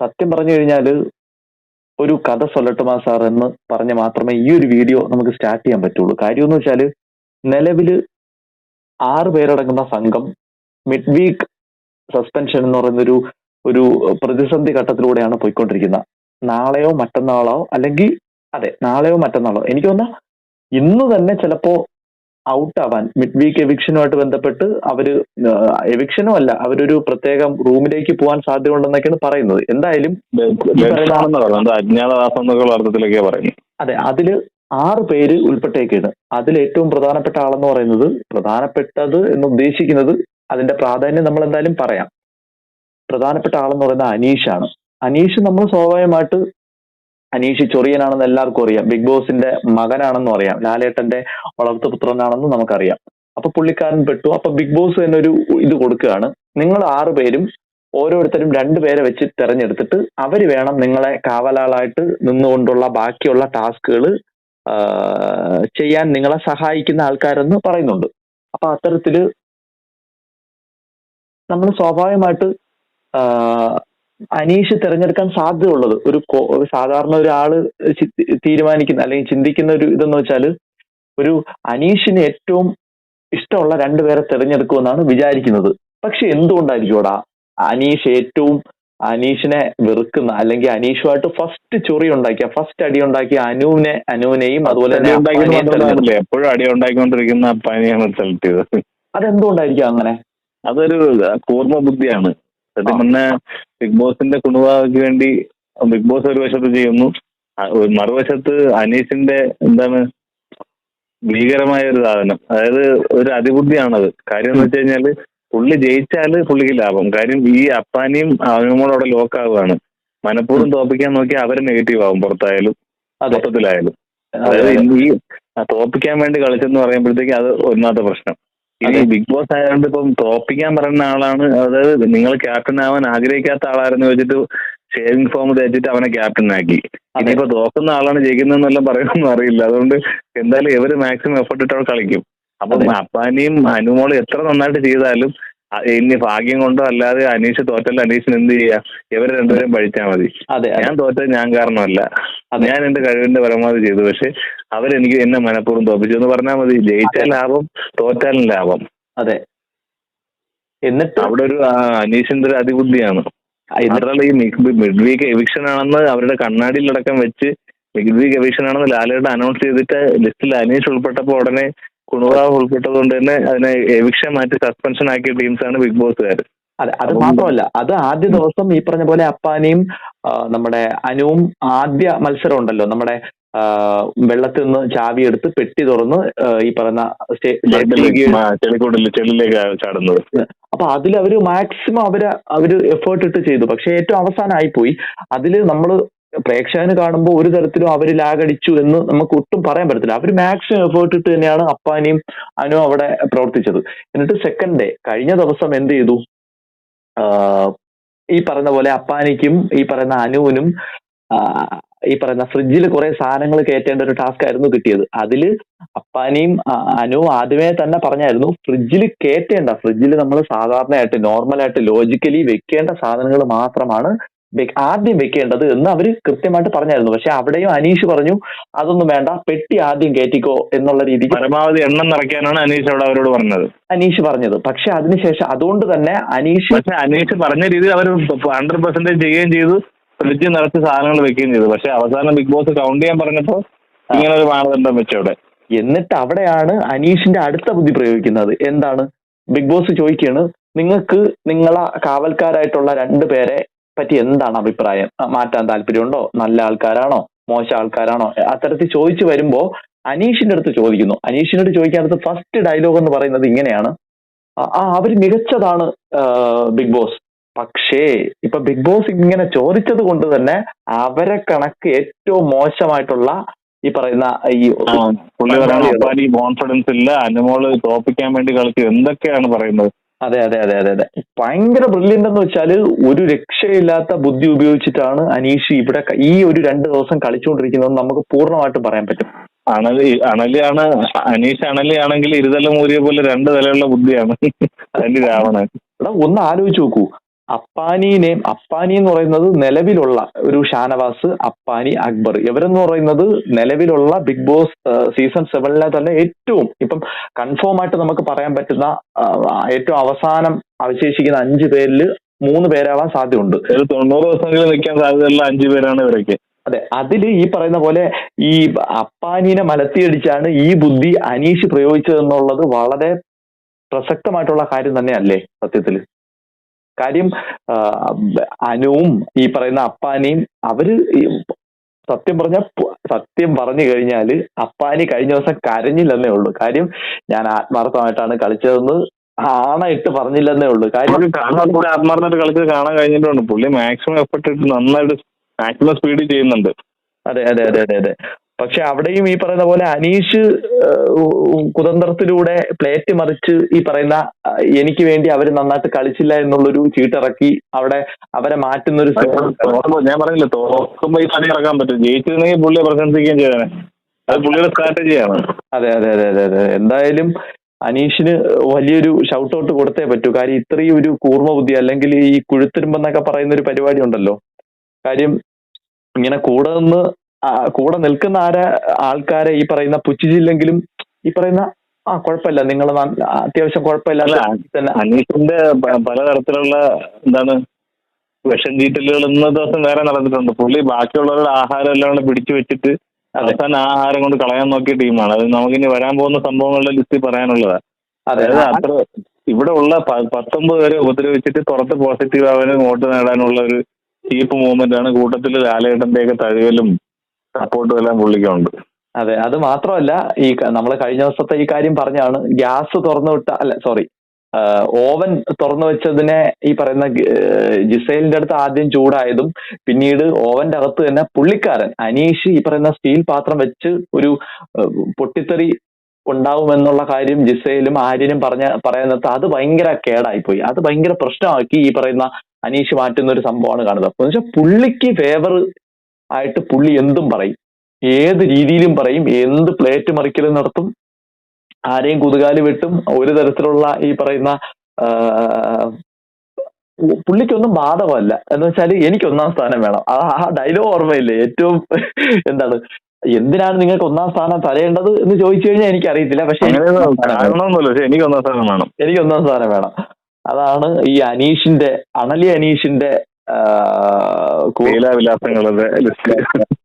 സത്യം പറഞ്ഞു കഴിഞ്ഞാൽ ഒരു കഥ സൊല്ലട്ടുമാ സാർ എന്ന് പറഞ്ഞ് മാത്രമേ ഈ ഒരു വീഡിയോ നമുക്ക് സ്റ്റാർട്ട് ചെയ്യാൻ പറ്റുള്ളൂ. കാര്യം എന്ന് വെച്ചാൽ നിലവിൽ ആറ് പേരടങ്ങുന്ന സംഘം മിഡ് വീക്ക് സസ്പെൻഷൻ എന്ന് പറയുന്നൊരു ഒരു പ്രതിസന്ധി ഘട്ടത്തിലൂടെയാണ് പോയിക്കൊണ്ടിരിക്കുന്നത്. നാളെയോ മറ്റന്നാളോ അല്ലെങ്കിൽ അതെ നാളെയോ മറ്റന്നാളോ. എനിക്ക് തോന്നുന്ന ഇന്ന് തന്നെ ചിലപ്പോ ഔട്ട് ആവാൻ മിഡ് വീക്ക് എവിക്ഷനുമായിട്ട് ബന്ധപ്പെട്ട് അവർ എവിക്ഷനും അല്ല അവരൊരു പ്രത്യേകം റൂമിലേക്ക് പോകാൻ സാധ്യതയുണ്ടെന്നൊക്കെയാണ് പറയുന്നത്. എന്തായാലും അജ്ഞാതവാസം അർത്ഥത്തിലൊക്കെയാ പറയുന്നത്. അതെ അതിൽ ആറ് പേര് ഉൾപ്പെട്ടേക്കാണ്. അതിൽ ഏറ്റവും പ്രധാനപ്പെട്ട ആളെന്ന് പറയുന്നത് പ്രധാനപ്പെട്ടത് എന്ന് ഉദ്ദേശിക്കുന്നത് അതിന്റെ പ്രാധാന്യം നമ്മൾ എന്തായാലും പറയാം. പ്രധാനപ്പെട്ട ആളെന്ന് പറയുന്നത് അനീഷാണ്. അനീഷ് നമ്മൾ സ്വാഭാവികമായിട്ട് അനീഷ് ചൊറിയനാണെന്ന് എല്ലാവർക്കും അറിയാം. ബിഗ് ബോസിന്റെ മകനാണെന്നും അറിയാം. ലാലേട്ടന്റെ വളർത്തുപുത്രനാണെന്നും നമുക്കറിയാം. അപ്പൊ പുള്ളിക്കാരൻ പെട്ടു. അപ്പൊ ബിഗ് ബോസ് തന്നെ ഒരു ഇത് കൊടുക്കുകയാണ്. നിങ്ങൾ ആറ് പേരും ഓരോരുത്തരും രണ്ടുപേരെ വെച്ച് തെരഞ്ഞെടുത്തിട്ട് അവർ വേണം നിങ്ങളെ കാവലാളായിട്ട് നിന്നുകൊണ്ടുള്ള ബാക്കിയുള്ള ടാസ്കുകൾ ചെയ്യാൻ നിങ്ങളെ സഹായിക്കുന്ന ആൾക്കാരെന്ന് പറയുന്നുണ്ട്. അപ്പൊ അത്തരത്തിൽ നമ്മൾ സ്വാഭാവികമായിട്ട് അനീഷ് തിരഞ്ഞെടുക്കാൻ സാധ്യതയുള്ളത് ഒരു ഒരു സാധാരണ ഒരാൾ തീരുമാനിക്കുന്ന അല്ലെങ്കിൽ ചിന്തിക്കുന്ന ഒരു ഇതെന്ന് വെച്ചാൽ ഒരു അനീഷിന് ഏറ്റവും ഇഷ്ടമുള്ള രണ്ടുപേരെ തിരഞ്ഞെടുക്കുമെന്നാണ് വിചാരിക്കുന്നത്. പക്ഷെ എന്തുകൊണ്ടായിരിക്കുംടാ അനീഷ് ഏറ്റവും അനീഷിനെ വെറുക്കുന്ന അല്ലെങ്കിൽ അനീഷുമായിട്ട് ഫസ്റ്റ് ചൊറി ഉണ്ടാക്കിയ ഫസ്റ്റ് അടി ഉണ്ടാക്കിയ അനുവിനെ അനുവിനെയും അതുപോലെ തന്നെ. എപ്പോഴും അടി ഉണ്ടാക്കിക്കൊണ്ടിരിക്കുന്ന അപ്പാനെയാണ് സെലക്ട് ചെയ്തത് അതെന്തുകൊണ്ടായിരിക്കും അങ്ങനെ? അതൊരു കൂർമ്മ ബുദ്ധിയാണ് സത്യം. പറഞ്ഞ ബിഗ് ബോസിന്റെ കുണുവാക്ക് വേണ്ടി ബിഗ് ബോസ് ഒരു വശത്ത് ചെയ്യുന്നു. മറുവശത്ത് അനീഷിന്റെ എന്താണ് ഭീകരമായ ഒരു സാധനം. അതായത് ഒരു അതിബുദ്ധിയാണത്. കാര്യം എന്ന് വെച്ച് കഴിഞ്ഞാൽ പുള്ളി ജയിച്ചാൽ പുള്ളിക്ക് ലാഭം. കാര്യം ഈ അപ്പാനിയും അവനും അവിടെ ലോക്ക് ആവുകയാണ്. മനഃപൂർവം തോപ്പിക്കാൻ നോക്കിയാൽ അവർ നെഗറ്റീവ് ആവും പുറത്തായാലും മൊത്തത്തിലായാലും. അതായത് ഈ തോപ്പിക്കാൻ വേണ്ടി കളിച്ചെന്ന് പറയുമ്പോഴത്തേക്ക് അത് ഒന്നാമത്തെ പ്രശ്നം. ഇനി ബിഗ് ബോസ് ആയതുകൊണ്ട് ഇപ്പം തോപ്പിക്കാൻ പറയുന്ന ആളാണ്. അതായത് നിങ്ങൾ ക്യാപ്റ്റൻ ആവാൻ ആഗ്രഹിക്കാത്ത ആളായിരുന്നു വെച്ചിട്ട് ഷേവിംഗ് ഫോം തേച്ചിട്ട് അവനെ ക്യാപ്റ്റൻ ആക്കി. ഇനിയിപ്പോ തോക്കുന്ന ആളാണ് ജയിക്കുന്നതെന്നെല്ലാം പറയുമെന്ന് അറിയില്ല. അതുകൊണ്ട് എന്തായാലും ഇവർ മാക്സിമം എഫർട്ട് ഇട്ട് കളിക്കും. അപ്പം. അപ്പാനിയും അനുമോളും എത്ര നന്നായിട്ട് ചെയ്താലും ഇനി ഭാഗ്യം കൊണ്ടോ അല്ലാതെ അനീഷ് തോറ്റല്ല അനീഷ് എന്ത് ചെയ്യാ? ഇവരെ രണ്ടുപേരും പഴിച്ചാൽ മതി. ഞാൻ തോറ്റത് ഞാൻ കാരണമല്ല. ഞാൻ എന്റെ കഴിവിന്റെ പരമാവധി ചെയ്തു. പക്ഷെ അവരെനിക്ക് എന്നെ മനഃപൂർവം തോപ്പിച്ചു. എന്ന് പറഞ്ഞാൽ മതി ജയിച്ചാൽ ലാഭം തോറ്റാലും ലാഭം. അതെ. എന്നിട്ട് അവിടെ ഒരു അനീഷിന്റെ ഒരു അതിബുദ്ധിയാണ്. മാത്രമല്ല ഈ മിഡ് വീക്ക് എവിക്ഷൻ ആണെന്ന് അവരുടെ കണ്ണാടിയിലടക്കം വെച്ച് മിഡ് വീക്ക് എവിക്ഷൻ ആണെന്ന് ലാലയുടെ അനൗൺസ് ചെയ്തിട്ട് ലിസ്റ്റിൽ അനീഷ് ഉൾപ്പെട്ടപ്പോൾ ഉടനെ കുണുറാവ് ഉൾപ്പെട്ടത് കൊണ്ട് തന്നെ അതിനെ എവിക്ഷൻ മാറ്റി സസ്പെൻഷൻ ആക്കിയ ടീംസാണ് ബിഗ് ബോസുകാർ അതെ അത് മാത്രമല്ല അത് ആദ്യ ദിവസം ഈ പറഞ്ഞ പോലെ അപ്പാനിയും നമ്മുടെ അനുവും ആദ്യ മത്സരം ഉണ്ടല്ലോ നമ്മുടെ വെള്ളത്തിൽ നിന്ന് ചാവി എടുത്ത് പെട്ടി തുറന്ന് ഈ ചാടുന്നത്. അപ്പൊ അതിൽ അവർ മാക്സിമം അവർ അവർ എഫേർട്ട് ഇട്ട് ചെയ്തു. പക്ഷെ ഏറ്റവും അവസാനമായി പോയി അതിൽ നമ്മൾ പ്രേക്ഷകന് കാണുമ്പോൾ ഒരു തരത്തിലും അവർ ലാഗടിച്ചു എന്ന് നമുക്ക് ഒട്ടും പറയാൻ പറ്റത്തില്ല. അവർ മാക്സിമം എഫേർട്ട് ഇട്ട് തന്നെയാണ് അപ്പാനിയും അനു അവിടെ പ്രവർത്തിച്ചത്. എന്നിട്ട് സെക്കൻഡ് ഡേ കഴിഞ്ഞ ദിവസം എന്ത് ചെയ്തു? ഈ പറയുന്ന പോലെ അപ്പാനിക്കും ഈ പറയുന്ന അനുവിനും ഈ പറയുന്ന ഫ്രിഡ്ജിൽ കുറെ സാധനങ്ങൾ കയറ്റേണ്ട ഒരു ടാസ്ക് ആയിരുന്നു കിട്ടിയത്. അതിൽ അപ്പാനിയും അനു ആദ്യമേ തന്നെ പറഞ്ഞായിരുന്നു ഫ്രിഡ്ജിൽ കയറ്റേണ്ട ഫ്രിഡ്ജിൽ നമ്മൾ സാധാരണയായിട്ട് നോർമലായിട്ട് ലോജിക്കലി വെക്കേണ്ട സാധനങ്ങൾ മാത്രമാണ് ആദ്യം വെക്കേണ്ടത് എന്ന് അവർ കൃത്യമായിട്ട് പറഞ്ഞായിരുന്നു. പക്ഷെ അവിടെയും അനീഷ് പറഞ്ഞു അതൊന്നും വേണ്ട പെട്ടി ആദ്യം കയറ്റിക്കോ എന്നുള്ള രീതിക്ക് പരമാവധി എണ്ണം നിറയ്ക്കാനാണ് അനീഷ് അവിടെ അവരോട് പറഞ്ഞത്. അനീഷ് പറഞ്ഞത്. പക്ഷെ അതിനുശേഷം അതുകൊണ്ട് തന്നെ അനീഷ് പക്ഷെ അനീഷ് പറഞ്ഞ രീതിയിൽ അവർ ഹൺഡ്രഡ് പെർസെന്റേജ് ചെയ്യുകയും ചെയ്തു. ഫ്രിഡ്ജ് നിറച്ച് സാധനങ്ങൾ വെക്കുകയും ചെയ്തു. പക്ഷെ അവസാനം ബിഗ് ബോസ് കൗണ്ട് ചെയ്യാൻ പറഞ്ഞപ്പോ ഇങ്ങനെ ഒരു മാനദണ്ഡം വെച്ചവിടെ എന്നിട്ട് അവിടെയാണ് അനീഷിന്റെ അടുത്ത ബുദ്ധി പ്രയോഗിക്കുന്നത്. എന്താണ്? ബിഗ് ബോസ് ചോദിക്കുകയാണ് നിങ്ങൾക്ക് നിങ്ങളെ കാവൽക്കാരായിട്ടുള്ള രണ്ട് പേരെ പറ്റി എന്താണ് അഭിപ്രായം? മാറ്റാൻ താല്പര്യമുണ്ടോ? നല്ല ആൾക്കാരാണോ? മോശം ആൾക്കാരാണോ? അത്തരത്തിൽ ചോദിച്ചു വരുമ്പോൾ അനീഷിന്റെ അടുത്ത് ചോദിക്കുന്നു. അനീഷിന്റെ അടുത്ത് ചോദിക്കാൻ അടുത്ത് ഫസ്റ്റ് ഡയലോഗ് എന്ന് പറയുന്നത് ഇങ്ങനെയാണ്. ആ അവർ മികച്ചതാണ് ബിഗ് ബോസ്. പക്ഷേ ഇപ്പൊ ബിഗ് ബോസ് ഇങ്ങനെ ചോദിച്ചത് കൊണ്ട് തന്നെ അവരെ കണക്ക് ഏറ്റവും മോശമായിട്ടുള്ള ഈ പറയുന്ന ഈ കോൺഫിഡൻസ് ഇല്ല. അനുമോൾ തോപ്പിക്കാൻ വേണ്ടി കളിച്ചു. എന്തൊക്കെയാണ് പറയുന്നത്? അതെ അതെ അതെ അതെ അതെ. ഭയങ്കര ബ്രില്യന്റ് എന്ന് വെച്ചാൽ ഒരു രക്ഷയില്ലാത്ത ബുദ്ധി ഉപയോഗിച്ചിട്ടാണ് അനീഷ് ഇവിടെ ഈ ഒരു രണ്ട് ദിവസം കളിച്ചുകൊണ്ടിരിക്കുന്നത് നമുക്ക് പൂർണമായിട്ടും പറയാൻ പറ്റും. അണലി അണലിയാണ് അനീഷ് അണലി ആണെങ്കിൽ ഇരുതല മൂരിയ പോലെ രണ്ട് തലയുള്ള ബുദ്ധിയാണ്. അതിന്റെ രാവണൻ. എടാ ഒന്ന് ആലോചിച്ച് നോക്കൂ. അപ്പാനിനെയും അപ്പാനി എന്ന് പറയുന്നത് നിലവിലുള്ള ഒരു ഷാനവാസ് അപ്പാനി അക്ബർ. ഇവരെന്ന് പറയുന്നത് നിലവിലുള്ള ബിഗ് ബോസ് സീസൺ സെവനിലെ തന്നെ ഏറ്റവും ഇപ്പം കൺഫേം ആയിട്ട് നമുക്ക് പറയാൻ പറ്റുന്ന ഏറ്റവും അവസാനം അവശേഷിക്കുന്ന അഞ്ചു പേരിൽ മൂന്ന് പേരാവാൻ സാധ്യതയുണ്ട്. തൊണ്ണൂറ് ദിവസങ്ങളിൽ നിൽക്കാൻ സാധ്യതയുള്ള അഞ്ചു പേരാണ് ഇവരൊക്കെ. അതെ അതിൽ ഈ പറയുന്ന പോലെ ഈ അപ്പാനീനെ മലത്തിയടിച്ചാണ് ഈ ബുദ്ധി അനീഷ് പ്രയോഗിച്ചതെന്നുള്ളത് വളരെ പ്രസക്തമായിട്ടുള്ള കാര്യം തന്നെയല്ലേ സത്യത്തിൽ? കാര്യം അനുവും ഈ പറയുന്ന അപ്പാനിയും അവർ സത്യം പറഞ്ഞ സത്യം പറഞ്ഞു കഴിഞ്ഞാൽ അപ്പാനി കഴിഞ്ഞ ദിവസം കരഞ്ഞില്ലെന്നേ ഉള്ളൂ. കാര്യം ഞാൻ ആത്മാർത്ഥമായിട്ടാണ് കളിച്ചതെന്ന് ആണായിട്ട് പറഞ്ഞില്ലെന്നേ ഉള്ളൂ. കാര്യം ആത്മാർത്ഥമായിട്ട് കളിച്ചത് കാണാൻ കഴിഞ്ഞിട്ടുണ്ട്. പുള്ളി മാക്സിമം എഫർട്ട് ഇട്ട് നന്നായിട്ട് മാക്സിമം സ്പീഡിൽ ചെയ്യുന്നുണ്ട്. അതെ അതെ അതെ അതെ അതെ. പക്ഷെ അവിടെയും ഈ പറയുന്ന പോലെ അനീഷ് കുതന്ത്രത്തിലൂടെ പ്ലേറ്റ് മറിച്ച് ഈ പറയുന്ന എനിക്ക് വേണ്ടി അവർ നന്നായിട്ട് കളിച്ചില്ല എന്നുള്ളൊരു ചീട്ടിറക്കി അവിടെ അവരെ മാറ്റുന്ന ഒരു ഞാൻ പറഞ്ഞില്ല തോക്കുമ്പോ ഈ പണി ഇറക്കാൻ പറ്റും. ജയിച്ചിരുന്നെങ്കിൽ പുള്ളിയെ പ്രശംസിക്കുകയും ചെയ്തേനെ അത് പുള്ളിയുടെ സ്ട്രാറ്റജിയാണ്. അതെ അതെ അതെ അതെ അതെ. എന്തായാലും അനീഷിന് വലിയൊരു ഷൗട്ട് ഔട്ട് കൊടുത്തേ പറ്റൂ. കാര്യം ഇത്രയും ഒരു കൂർമ്മ ബുദ്ധി അല്ലെങ്കിൽ ഈ കുഴുത്തിരുമ്പെന്നൊക്കെ പറയുന്ന ഒരു പരിപാടി ഉണ്ടല്ലോ. കാര്യം ഇങ്ങനെ കൂടെ നിന്ന് കൂടെ നിൽക്കുന്ന ആരെ ആൾക്കാരെ ഈ പറയുന്ന പുച്ഛിച്ചില്ലെങ്കിലും ഈ പറയുന്ന ആ കുഴപ്പമില്ല. നിങ്ങൾ അത്യാവശ്യം കുഴപ്പമില്ല. അനീഷിന്റെ പലതരത്തിലുള്ള എന്താണ് വിഷം ചീറ്റലുകൾ ഇന്ന ദിവസം വേറെ നടന്നിട്ടുണ്ട്. പുള്ളി ബാക്കിയുള്ളവരുടെ ആഹാരം എല്ലാം കൂടെ പിടിച്ചു വെച്ചിട്ട് അവസാന ആഹാരം കൊണ്ട് കളയാൻ നോക്കിയ ടീമാണ്. അത് നമുക്കിനി വരാൻ പോകുന്ന സംഭവങ്ങളുടെ ലിസ്റ്റ് പറയാനുള്ളതാ. അതായത് അത്ര ഇവിടെ ഉള്ള പത്തൊമ്പത് പേരെ ഉപദ്രവിച്ചിട്ട് പുറത്ത് പോസിറ്റീവ് ആവാനും വോട്ട് നേടാനുള്ള ഒരു ചീപ്പ് മൂവ്മെന്റ് ആണ് കൂട്ടത്തിൽ ലാലേട്ടന്റെ ഒക്കെ തഴുകലും സപ്പോർട്ടും എല്ലാം പുള്ളിക്കുണ്ട്. അതെ അത് മാത്രമല്ല ഈ നമ്മൾ കഴിഞ്ഞ ദിവസത്തെ ഈ കാര്യം പറഞ്ഞാണ് ഗ്യാസ് തുറന്നു വിട്ട അല്ല സോറി ഓവൻ തുറന്നു വെച്ചതിനെ ഈ പറയുന്ന ജിസൈലിന്റെ അടുത്ത് ആദ്യം ചൂടായതും പിന്നീട് ഓവന്റെ അകത്ത് തന്നെ പുള്ളിക്കാരൻ അനീഷ് ഈ പറയുന്ന സ്റ്റീൽ പാത്രം വെച്ച് ഒരു പൊട്ടിത്തെറി ഉണ്ടാവുമെന്നുള്ള കാര്യം ജിസയിലും ആര്യനും പറഞ്ഞ പറയുന്നത് അത് ഭയങ്കര കേടായി പോയി അത് ഭയങ്കര പ്രശ്നമാക്കി ഈ പറയുന്ന അനീഷ് മാറ്റുന്ന ഒരു സംഭവമാണ് കാണുന്നത്. അപ്പൊ പുള്ളിക്ക് ഫേവർ ആയിട്ട് പുള്ളി എന്തും പറയും. ഏത് രീതിയിലും പറയും എന്ത് പ്ലേറ്റ് മറിക്കലും നടത്തും ആരെയും കുതുകാലി വെട്ടും ഒരു തരത്തിലുള്ള ഈ പറയുന്ന പുള്ളിക്കൊന്നും ബാധകമല്ല. എന്ന് വെച്ചാൽ എനിക്ക് ഒന്നാം സ്ഥാനം വേണം. ആ ആ ഡയലോഗ് ഓർമ്മയില്ലേ? ഏറ്റവും എന്താണ്? എന്തിനാണ് നിങ്ങൾക്ക് ഒന്നാം സ്ഥാനം തരേണ്ടത് എന്ന് ചോദിച്ചു കഴിഞ്ഞാൽ എനിക്ക് അറിയത്തില്ല പക്ഷെ എനിക്ക് ഒന്നാം സ്ഥാനം വേണം. അതാണ് ഈ അനീഷിന്റെ അണലി അനീഷിന്റെ ലീലാവിലാസങ്ങളുടെ ലിസ്റ്റ്.